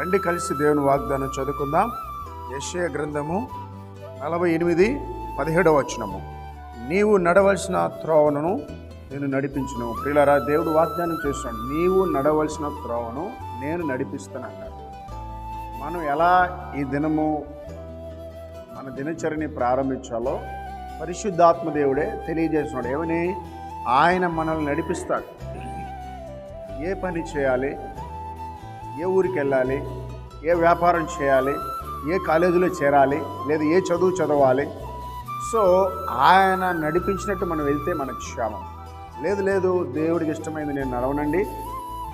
రండి కలిసి దేవుని వాగ్దానం చదువుకుందాం. యశయ గ్రంథము నలభై ఎనిమిది పదిహేడవ వచనము. నీవు నడవలసిన త్రోవను నేను నడిపించను. ప్రియులారా దేవుడు వాగ్దానం చేస్తున్నాడు నీవు నడవలసిన త్రోవను నేను నడిపిస్తాను మనం ఎలా ఈ దినము మన దినచర్యని ప్రారంభించాలో పరిశుద్ధాత్మ దేవుడే తెలియజేస్తున్నాడు. ఏమని? ఆయన మనల్ని నడిపిస్తాడు. ఏ పని చేయాలి? ఏ ఊరికి వెళ్ళాలి? ఏ వ్యాపారం చేయాలి? ఏ కాలేజీలో చేరాలి? లేదా ఏ చదువు చదవాలి? సో ఆయన నడిపించినట్టు మనం వెళ్తే మనకు క్షేమం. లేదు లేదు దేవుడికి ఇష్టమైంది నేను నడవనండి.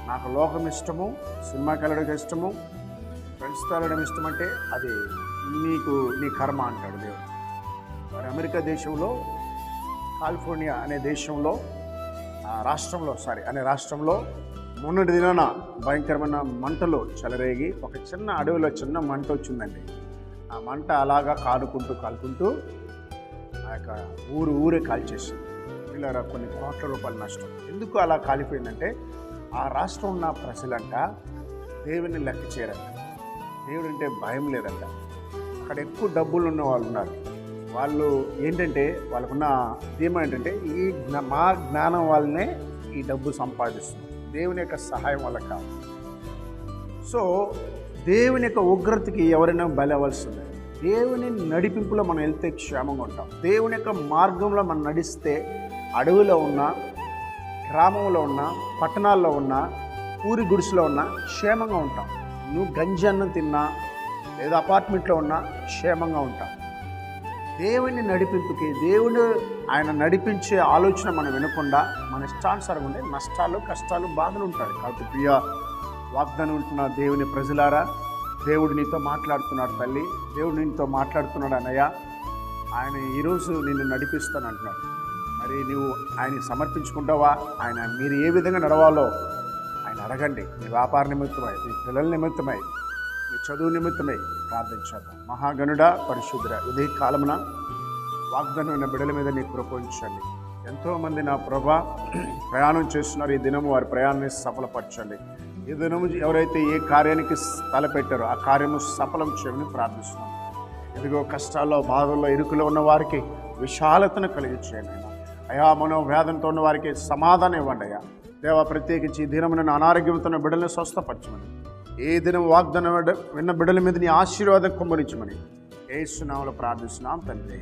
నాకు లోకం ఇష్టము సినిమాకి వెళ్ళడం ఇష్టము ఫ్రెండ్స్తో వెళ్ళడం ఇష్టం అంటే అది నీకు నీ కర్మ అంటాడు దేవుడు. మరి అమెరికా దేశంలో కాలిఫోర్నియా అనే దేశంలో ఆ రాష్ట్రంలో సారీ అనే రాష్ట్రంలో మొన్నటి దినాన భయంకరమైన మంటలు చెలరేగి ఒక చిన్న అడవిలో చిన్న మంట వచ్చిందండి. ఆ మంట అలాగా కాలుకుంటూ కాలుకుంటూ ఆ యొక్క ఊరు ఊరే కాల్చేసింది. పిల్లల కొన్ని కోట్ల రూపాయల నష్టం. ఎందుకు అలా కాలిపోయిందంటే ఆ రాష్ట్రం ఉన్న ప్రజలంట దేవుని లెక్క చేయరంట. దేవుడు అంటే భయం లేదంట. అక్కడ ఎక్కువ డబ్బులు ఉన్న వాళ్ళు ఉన్నారు. వాళ్ళు ఏంటంటే వాళ్ళకున్న ధీమా ఏంటంటే ఈ మా జ్ఞానం వాళ్ళనే ఈ డబ్బు సంపాదిస్తుంది దేవుని యొక్క సహాయం వల్ల కాదు. సో దేవుని యొక్క ఉగ్రతకి ఎవరైనా బలి అవ్వాల్సిందే దేవుని నడిపింపులో మనం వెళ్తే క్షేమంగా ఉంటాం. దేవుని యొక్క మార్గంలో మనం నడిస్తే అడవిలో ఉన్న గ్రామంలో ఉన్న పట్టణాల్లో ఉన్న ఊరి గుడిసెలో ఉన్న క్షేమంగా ఉంటాం. నువ్వు గంజి అన్నం తిన్నా లేదా అపార్ట్మెంట్లో ఉన్నా క్షేమంగా ఉంటాం. దేవుని నడిపింపుకి దేవుడు ఆయన నడిపించే ఆలోచన మనం వినకుండా మన ఇష్టానుసారం ఉండే నష్టాలు కష్టాలు బాధలు ఉంటాయి. కాబట్టి ప్రియ వాగ్దానం ఉంటున్న దేవుని ప్రజలారా దేవుడు నీతో మాట్లాడుతున్నాడు తల్లి. దేవుడు నీతో మాట్లాడుతున్నాడు అన్నయ్య. ఆయన ఈరోజు నిన్ను నడిపిస్తాను అంటున్నాడు. మరి నువ్వు ఆయన సమర్పించుకుంటావా? ఆయన మీరు ఏ విధంగా నడవాలో ఆయన అడగండి. మీ వ్యాపార నిమిత్తమై మీ పిల్లల నిమిత్తమై చదువు నిమిత్తమై ప్రార్థించేద్దాం మహాగణుడ పరిశుద్ధుడ ఉదయ కాలమున వాగ్దానమైన బిడల మీద నీ కృపించండి ఎంతోమంది నా ప్రభా ప్రయాణం చేస్తున్నారు. ఈ దినము వారి ప్రయాణాన్ని సఫలపరచండి. ఈ దినము ఎవరైతే ఏ కార్యానికి తలపెట్టారో ఆ కార్యము సఫలం చేయమని ప్రార్థిస్తున్నాం. ఎదుగో కష్టాల్లో బాధల్లో ఇరుకులో ఉన్న వారికి విశాలతను కలిగించేయండి ఆయన. అయా మనోవేదంతో ఉన్న వారికి సమాధానం ఇవ్వండి అయ్యా. దేవ ప్రత్యేకించి ఈ దినమున అనారోగ్యంతో ఉన్న బిడ్డల్ని స్వస్థపరచమని ఏ దినం వాగ్దానం విన్న బిడ్డల మీద నీ ఆశీర్వాదం కుమ్మరించమని. ఏ సునామలో ప్రార్థిస్తున్నాం తండ్రి.